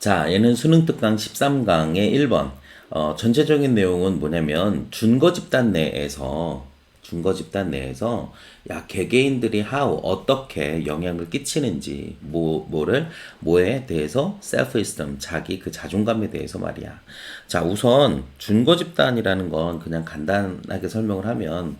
자, 얘는 수능 특강 13강의 1번. 어, 전체적인 내용은 뭐냐면 준거 집단 내에서 준거 집단 내에서 야 개개인들이 how 어떻게 영향을 끼치는지 뭐 뭐를 뭐에 대해서 self esteem 자기 그 자존감에 대해서 말이야. 자, 우선 준거 집단이라는 건 그냥 간단하게 설명을 하면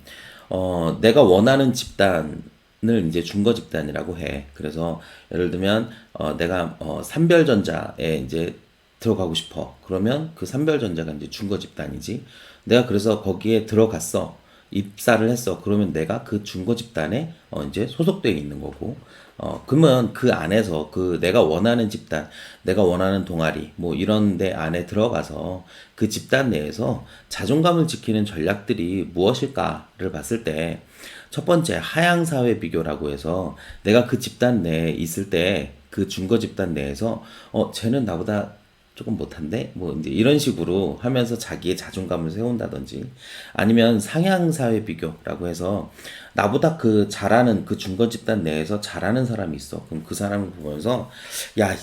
어, 내가 원하는 집단 을 이제 준거 집단이라고 해. 그래서 예를 들면 어, 내가 어, 삼별전자에 이제 들어가고 싶어. 그러면 그 삼별전자가 이제 준거 집단이지. 내가 그래서 거기에 들어갔어. 입사를 했어. 그러면 내가 그 준거 집단에 어, 이제 소속되어 있는 거고. 어, 그러면 그 안에서 그 내가 원하는 집단, 내가 원하는 동아리, 뭐 이런 데 안에 들어가서 그 집단 내에서 자존감을 지키는 전략들이 무엇일까를 봤을 때 첫 번째 하향 사회 비교라고 해서 내가 그 집단 내에 있을 때그 준거 집단 내에서 어 쟤는 나보다 조금 못한데 뭐 이제 이런 식으로 하면서 자기의 자존감을 세운다든지 아니면 상향 사회 비교라고 해서 나보다 그 잘하는 그 중간 집단 내에서 잘하는 사람이 있어 그럼 그 사람을 보면서 야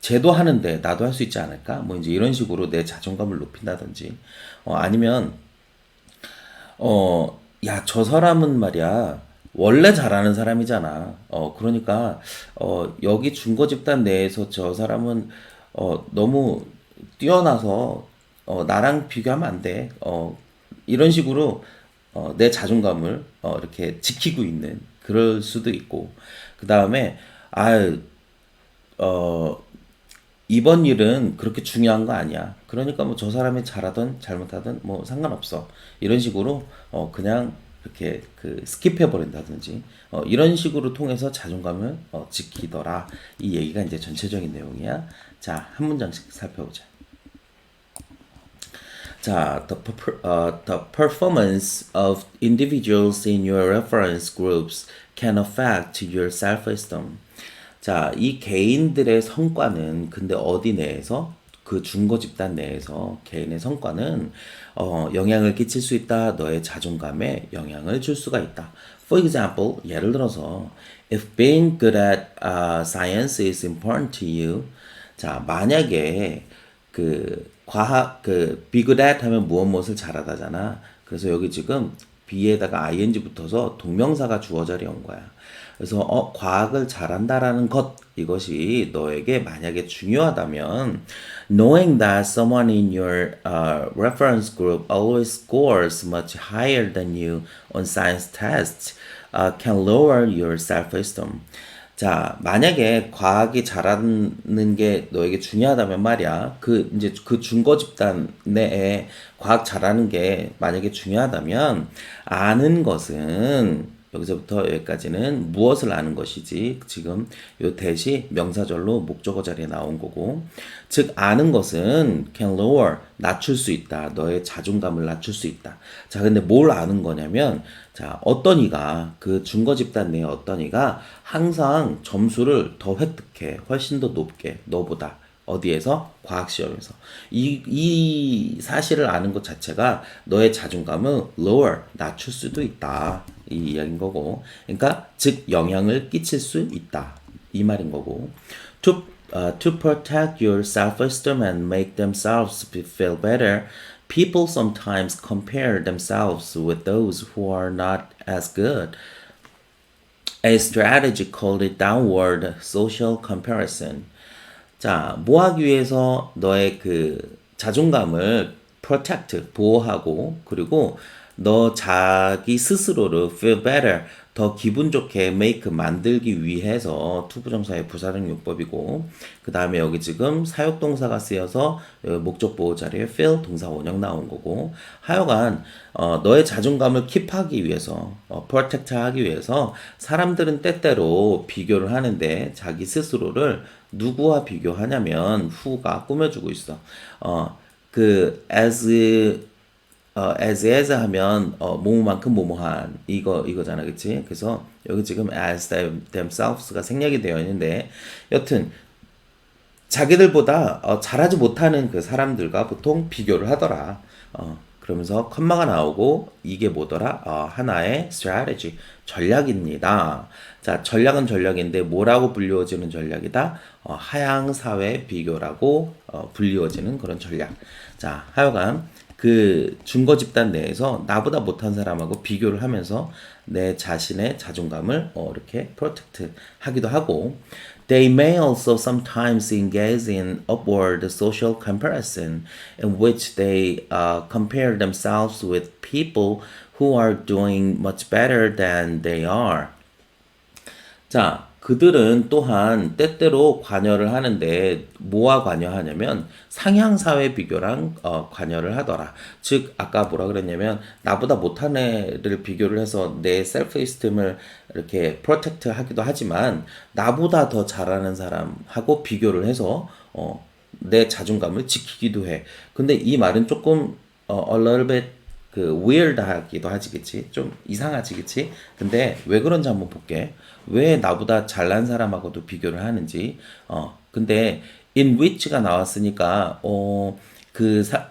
쟤도 하는데 나도 할 수 있지 않을까 뭐 이제 이런 식으로 내 자존감을 높인다든지 어 아니면 어, 야, 저 사람은 말이야. 원래 잘하는 사람이잖아. 어, 그러니까, 어, 여기 중고 집단 내에서 저 사람은, 어, 너무 뛰어나서, 어, 나랑 비교하면 안 돼. 어, 이런 식으로, 어, 내 자존감을, 어, 이렇게 지키고 있는, 그럴 수도 있고. 그 다음에, 아유, 어, 이번 일은 그렇게 중요한 거 아니야. 그러니까 뭐 저 사람이 잘하든 잘못하든 뭐 상관없어. 이런 식으로 어 그냥 이렇게 그 스킵해 버린다든지 어 이런 식으로 통해서 자존감을 어 지키더라. 이 얘기가 이제 전체적인 내용이야. 자, 한 문장씩 살펴보자. 자, the, uh, the performance of individuals in your reference groups can affect your self-esteem. 자, 이 개인들의 성과는 근데 어디 내에서 그 중거 집단 내에서 개인의 성과는 어, 영향을 끼칠 수 있다. 너의 자존감에 영향을 줄 수가 있다. For example, 예를 들어서 if being good at uh, science is important to you. 자, 만약에 그 과학 그 be good at 하면 무엇 무엇을 잘하다잖아. 그래서 여기 지금 be에다가 ing 붙어서 동명사가 주어 자리에 온 거야. 그래서 어 과학을 잘한다라는 것 이것이 너에게 만약에 중요하다면 knowing that someone in your uh, reference group always scores much higher than you on science tests uh, can lower your self-esteem. 자, 만약에 과학이 잘하는 게 너에게 중요하다면 말이야. 그 이제 그 중거 집단 내에 과학 잘하는 게 만약에 중요하다면 아는 것은 여기서부터 여기까지는 무엇을 아는 것이지 지금 요 대시 명사절로 목적어 자리에 나온 거고 즉 아는 것은 can lower 낮출 수 있다 너의 자존감을 낮출 수 있다 자 근데 뭘 아는 거냐면 자 어떤 이가 그 중거 집단 내에 어떤 이가 항상 점수를 더 획득해 훨씬 더 높게 너보다 어디에서? 과학 시험에서. 이, 이 사실을 아는 것 자체가 너의 자존감을 lower, 낮출 수도 있다. 이 이야기인 거고. 그러니까, 즉, 영향을 끼칠 수 있다. 이 말인 거고. To, uh, to protect your self-esteem and make themselves feel better, people sometimes compare themselves with those who are not as good. A strategy called it downward social comparison. 자, 뭐 하기 위해서 너의 그 자존감을 protect, 보호하고, 그리고 너 자기 스스로를 feel better, 더 기분 좋게 make, 만들기 위해서 투부정사의 부사적 용법이고, 그 다음에 여기 지금 사역동사가 쓰여서 여기 목적 보호 자리에 feel 동사 원형 나온 거고, 하여간, 어, 너의 자존감을 킵하기 위해서, 어, protect 하기 위해서 사람들은 때때로 비교를 하는데 자기 스스로를 누구와 비교하냐면 후가 꾸며주고 있어. 어, 그 as 어, as as 하면 어, 뭐뭐만큼 뭐뭐한 이거 이거잖아, 그치? 그래서 여기 지금 as them, themselves가 생략이 되어 있는데 여튼 자기들보다 어, 잘하지 못하는 그 사람들과 보통 비교를 하더라. 어, 그러면서 컴마가 나오고 이게 뭐더라? 어, 하나의 strategy 전략입니다. 자, 전략은 전략인데 뭐라고 불리워지는 전략이다? 어, 하향 사회 비교라고 어, 불리워지는 그런 전략. 자, 하여간 그 중거 집단 내에서 나보다 못한 사람하고 비교를 하면서 내 자신의 자존감을 어, 이렇게 프로텍트 하기도 하고 They may also sometimes engage in upward social comparison in which they uh, compare themselves with people who are doing much better than they are. 자, 그들은 또한 때때로 관여를 하는데 뭐와 관여하냐면 상향 사회 비교랑 어, 관여를 하더라. 즉 아까 뭐라 그랬냐면 나보다 못한 애를 비교를 해서 내 셀프 이스템을 이렇게 프로텍트 하기도 하지만 나보다 더 잘하는 사람하고 비교를 해서 어, 내 자존감을 지키기도 해. 근데 이 말은 조금 어, a little bit 그 weird하기도 하지 그치? 좀 이상하지 그치? 근데 왜 그런지 한번 볼게. 왜 나보다 잘난 사람하고도 비교를 하는지. 어 근데 in which가 나왔으니까 어그사이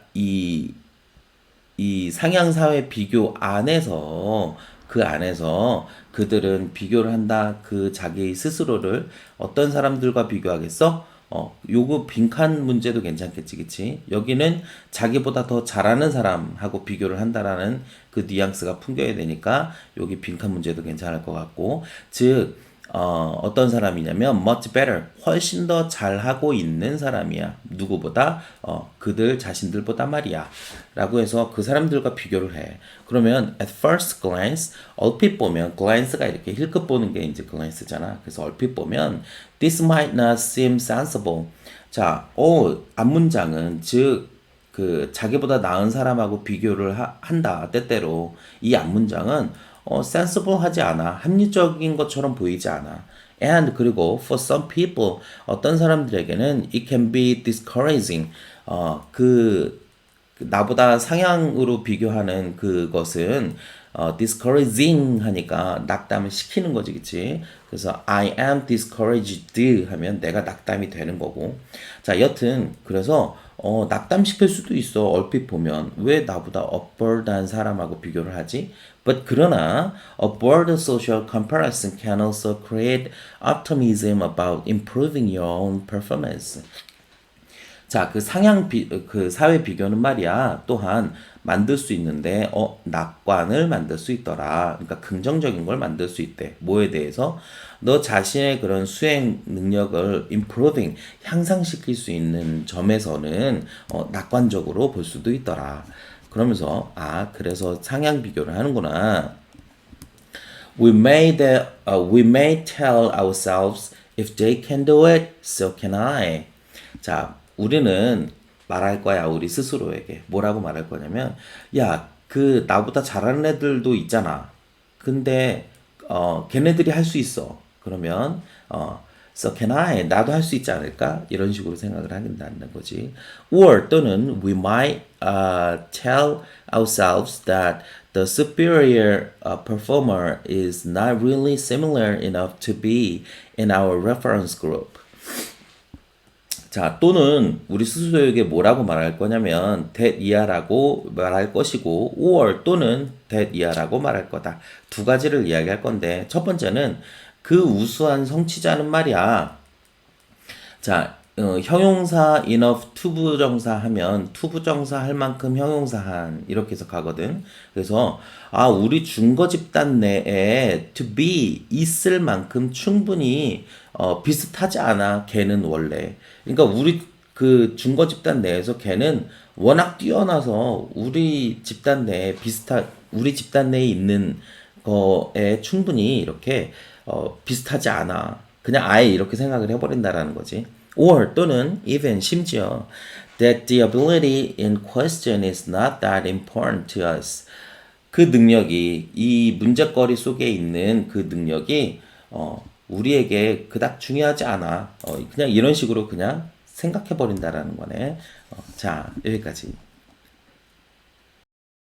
이 상향 사회 비교 안에서 그 안에서 그들은 비교를 한다. 그 자기 스스로를 어떤 사람들과 비교하겠어? 어, 요거 빈칸 문제도 괜찮겠지, 그치? 여기는 자기보다 더 잘하는 사람하고 비교를 한다라는 그 뉘앙스가 풍겨야 되니까 여기 빈칸 문제도 괜찮을 것 같고, 즉, 어, 어떤 사람이냐면 much better 훨씬 더 잘하고 있는 사람이야. 누구보다? 어, 그들 자신들보다 말이야. 라고 해서 그 사람들과 비교를 해. 그러면 at first glance 얼핏 보면 glance가 이렇게 힐끗 보는 게 이제 glance잖아. 그래서 얼핏 보면 this might not seem sensible. 자, 어, 앞문장은 즉 그 자기보다 나은 사람하고 비교를 하, 한다. 때때로. 이 앞문장은 어, sensible 하지 않아. 합리적인 것처럼 보이지 않아. And 그리고 for some people 어떤 사람들에게는 it can be discouraging. 어, 그, 그 나보다 상향으로 비교하는 그것은 어, discouraging 하니까 낙담을 시키는 거지, 그치? 그래서 I am discouraged 하면 내가 낙담이 되는 거고. 자, 여튼, 그래서, 어, 낙담시킬 수도 있어, 얼핏 보면. 왜 나보다 upward한 사람하고 비교를 하지? But 그러나, upward social comparison can also create optimism about improving your own performance. 자, 그 상향 비, 그 사회 비교는 말이야, 또한 만들 수 있는데, 어, 낙관을 만들 수 있더라. 그러니까 긍정적인 걸 만들 수 있대. 뭐에 대해서? 너 자신의 그런 수행 능력을 improving, 향상시킬 수 있는 점에서는, 어, 낙관적으로 볼 수도 있더라. 그러면서, 아, 그래서 상향 비교를 하는구나. We may, the, uh, we may tell ourselves, if they can do it, so can I. 자, 우리는 말할 거야, 우리 스스로에게. 뭐라고 말할 거냐면, 야, 그, 나보다 잘하는 애들도 있잖아. 근데, 어, 걔네들이 할 수 있어. 그러면, 어, so can I? 나도 할 수 있지 않을까? 이런 식으로 생각을 하긴다는 거지. Or 또는 we might uh, tell ourselves that the superior uh, performer is not really similar enough to be in our reference group. 자, 또는 우리 스스로에게 뭐라고 말할 거냐면 that 이하라고 말할 것이고 or 또는 that 이하라고 말할 거다. 두 가지를 이야기할 건데 첫 번째는 그 우수한 성취자는 말이야. 자, 어, 형용사 enough 투부정사 하면 투부정사 할 만큼 형용사 한 이렇게 해서 가거든. 그래서 아 우리 중거 집단 내에 to be 있을 만큼 충분히 어, 비슷하지 않아. 걔는 원래. 그러니까 우리 그 중거 집단 내에서 걔는 워낙 뛰어나서 우리 집단 내에 비슷한 우리 집단 내에 있는 거에 충분히 이렇게 어, 비슷하지 않아. 그냥 아예 이렇게 생각을 해버린다라는 거지. Or 또는 even 심지어 that the ability in question is not that important to us. 그 능력이 이 문제거리 속에 있는 그 능력이 어, 우리에게 그닥 중요하지 않아. 어, 그냥 이런 식으로 그냥 생각해 버린다라는 거네. 어, 자 여기까지.